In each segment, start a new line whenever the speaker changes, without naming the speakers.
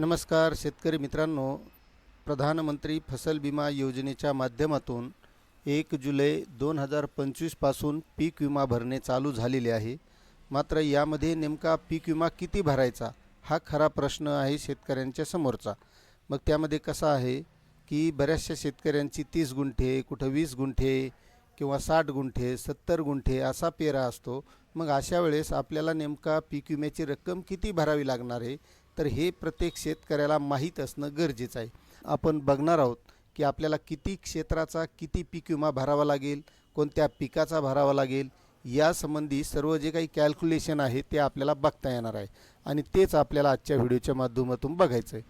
नमस्कार शेतकरी मित्रांनो प्रधानमंत्री फसल विमा योजनेच्या माध्यमातून एक जुलै दोन हजार पंचवीसपासून पीक विमा भरणे चालू झालेले आहे. मात्र यामध्ये नेमका पीक विमा किती भरायचा हा खरा प्रश्न आहे शेतकऱ्यांच्या समोरचा. मग त्यामध्ये कसा आहे की बऱ्याचशा शेतकऱ्यांची तीस गुंठे कुठं वीस गुंठे किंवा साठ गुंठे सत्तर गुंठे असा पेरा असतो. मग अशा वेळेस आपल्याला नेमका पीक विम्याची रक्कम किती भरावी लागणार आहे तर हे प्रत्येक शेतकऱ्याला माहीत असणं गरजेचं आहे. आपण बघणार आहोत की आपल्याला किती क्षेत्राचा किती पीक विमा भरावा लागेल कोणत्या पिकाचा भरावा लागेल यासंबंधी सर्व जे काही कॅल्क्युलेशन आहे ते आपल्याला बघता येणार आहे. आणि तेच आपल्याला आजच्या व्हिडिओच्या माध्यमातून बघायचं आहे.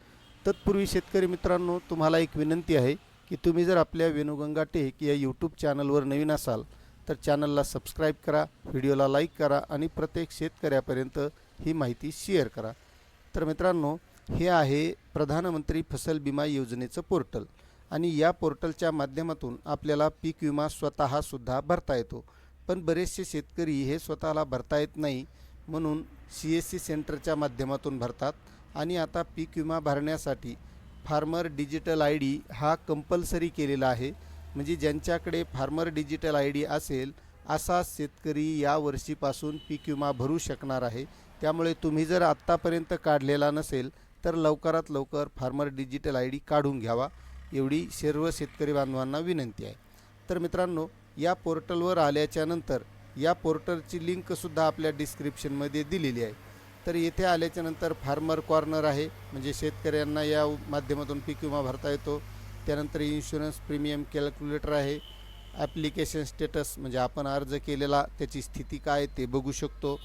तत्पूर्वी शेतकरी मित्रांनो तुम्हाला एक विनंती आहे की तुम्ही जर आपल्या वेणुगंगा टेक या यूट्यूब चॅनलवर नवीन असाल तर चॅनलला सबस्क्राईब करा व्हिडिओला लाईक करा आणि प्रत्येक शेतकऱ्यापर्यंत ही माहिती शेअर करा. तर मित्रांनो हे आहे प्रधानमंत्री फसल विमा योजनेचं पोर्टल. आणि या पोर्टलच्या माध्यमातून आपल्याला पीक विमा स्वतःसुद्धा भरता येतो. पण बरेचसे शेतकरी हे स्वतःला भरता येत नाही म्हणून सी एस सी सेंटरच्या माध्यमातून भरतात. आणि आता पीक विमा भरण्यासाठी फार्मर डिजिटल आय डी हा कंपल्सरी केलेला आहे. म्हणजे ज्यांच्याकडे फार्मर डिजिटल आय डी असेल असा शेतकरी या वर्षीपासून पीक विमा भरू शकणार आहे. त्यामुळे तुम्ही जर आत्तापर्यंत काढलेला नसेल तर लवकरात लवकर फार्मर डिजिटल आय डी काढून घ्यावा एवढी सर्व शेतकरी बांधवांना विनंती आहे. तर मित्रांनो या पोर्टलवर आल्याच्यानंतर या पोर्टलची लिंकसुद्धा आपल्या डिस्क्रिप्शनमध्ये दिलेली आहे. तर येथे आल्याच्यानंतर फार्मर कॉर्नर आहे म्हणजे शेतकऱ्यांना या माध्यमातून पीक विमा भरता येतो. त्यानंतर इन्शुरन्स प्रीमियम कॅल्क्युलेटर आहे. ॲप्लिकेशन स्टेटस म्हणजे आपण अर्ज केलेला त्याची स्थिती काय ते बघू शकतो.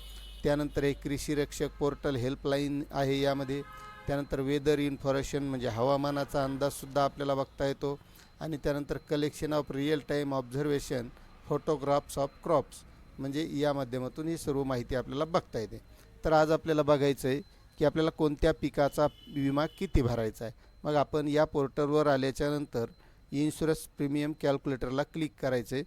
त्यानंतर एक कृषी रक्षक पोर्टल हेल्पलाईन आहे यामध्ये. त्यानंतर वेदर इन्फॉर्मेशन म्हणजे हवामानाचा अंदाजसुद्धा आपल्याला बघता येतो. आणि त्यानंतर collection of real time observation photographs of crops म्हणजे या माध्यमातून ही सर्व माहिती आपल्याला बघता येते. तर आज आपल्याला बघायचं आहे की आपल्याला कोणत्या पिकाचा विमा किती भरायचा आहे? मग आपण या पोर्टलवर आल्याच्यानंतर इन्शुरन्स प्रीमियम कॅल्क्युलेटरला क्लिक करायचं आहे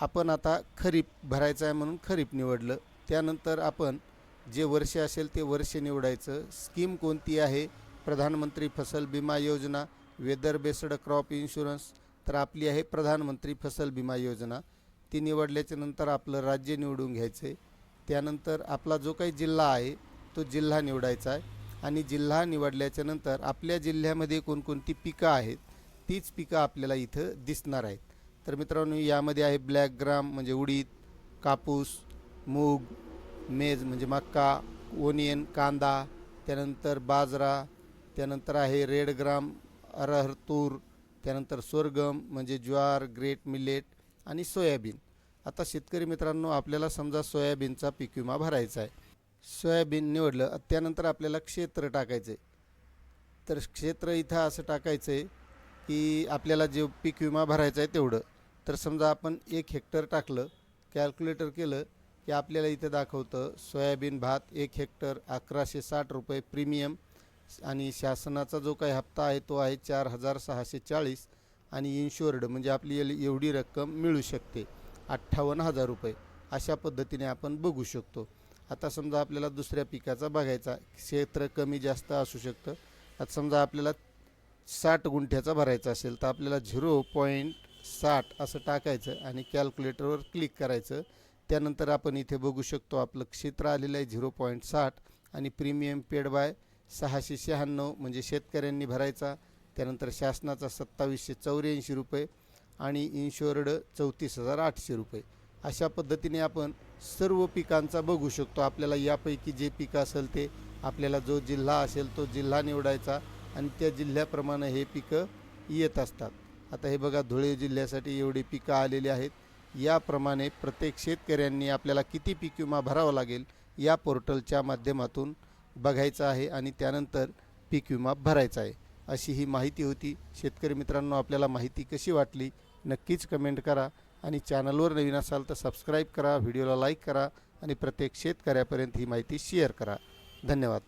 आपण आता खरीप भरायचं आहे म्हणून खरीप निवडलं. त्यानंतर आपण जे वर्ष असेल ते वर्ष निवडायचं. स्कीम कोणती आहे? प्रधानमंत्री फसल विमा योजना वेदर बेस्ड क्रॉप इन्शुरन्स तर आपली आहे प्रधानमंत्री फसल विमा योजना. ती निवडल्याच्या नंतर आपलं राज्य निवडून घ्यायचं आहे त्यानंतर आपला जो काही जिल्हा आहे तो जिल्हा निवडायचा आहे. आणि जिल्हा निवडल्याच्या नंतर आपल्या जिल्ह्यामध्ये कोणकोणती पिकं आहेत तीच पिकं आपल्याला इथं दिसणार आहेत. तर मित्रांनो यामध्ये आहे ब्लॅक ग्राम म्हणजे उडीद कापूस मूग मेज म्हणजे मक्का ओनियन कांदा त्यानंतर बाजरा त्यानंतर आहे रेड ग्राम अरहर तूर त्यानंतर स्वर्गम म्हणजे ज्वार ग्रेट मिलेट आणि सोयाबीन. आता शेतकरी मित्रांनो आपल्याला समजा सोयाबीनचा पीक विमा भरायचा आहे. सोयाबीन निवडलं त्यानंतर आपल्याला क्षेत्र टाकायचं आहे तर क्षेत्र इथं असं टाकायचं आहे की आपल्याला जे पीक विमा भरायचा आहे तेवढं. तर समजा आपण एक हेक्टर टाकलं कॅल्क्युलेटर केलं की आपल्याला इथं दाखवतं सोयाबीन भात एक हेक्टर अकराशे साठ रुपये प्रीमियम आणि शासनाचा जो काही हप्ता आहे तो आहे चार हजार सहाशे चाळीस आणि इन्शुअर्ड म्हणजे आपली एवढी रक्कम मिळू शकते अठ्ठावन्न हजार रुपये. अशा पद्धतीने आपण बघू शकतो. आता समजा आपल्याला दुसऱ्या पिकाचा बघायचा क्षेत्र कमी जास्त असू शकतं. आता समजा आपल्याला साठ गुंठ्याचा भरायचा असेल तर आपल्याला झिरो पॉईंट साठ असं टाकायचं आणि कॅल्क्युलेटरवर क्लिक करायचं. त्यानंतर आपण इथे बघू शकतो आपलं क्षेत्र आलेलं आहे झिरो पॉईंट साठ आणि प्रीमियम पेड बाय सहाशे शहाण्णव म्हणजे शेतकऱ्यांनी भरायचा. त्यानंतर शासनाचा सत्तावीसशे चौऱ्याऐंशी रुपये आणि इन्शुअर्ड चौतीस हजार आठशे रुपये. अशा पद्धतीने आपण सर्व पिकांचा बघू शकतो. आपल्याला यापैकी जे पिकं असेल ते आपल्याला जो जिल्हा असेल तो जिल्हा निवडायचा आणि त्या जिल्ह्याप्रमाणे हे पिकं येत असतात. आता हे बघा धुळे जिल्ह्यासाठी एवढी पिकं आलेली आहेत. याप्रमाणे प्रत्येक शेतकऱ्यांनी आपल्याला किती पीक विमा भरावा लागेल या पोर्टलच्या माध्यमातून बघायचं आहे आणि त्यानंतर पीक विमा भरायचा आहे. अशी ही माहिती होती. शेतकरी मित्रांनो आपल्याला माहिती कशी वाटली? नक्कीच कमेंट करा आणि चॅनलवर नवीन असाल तर सबस्क्राईब करा व्हिडिओला लाईक करा आणि प्रत्येक शेतकऱ्यापर्यंत ही माहिती शेअर करा. धन्यवाद.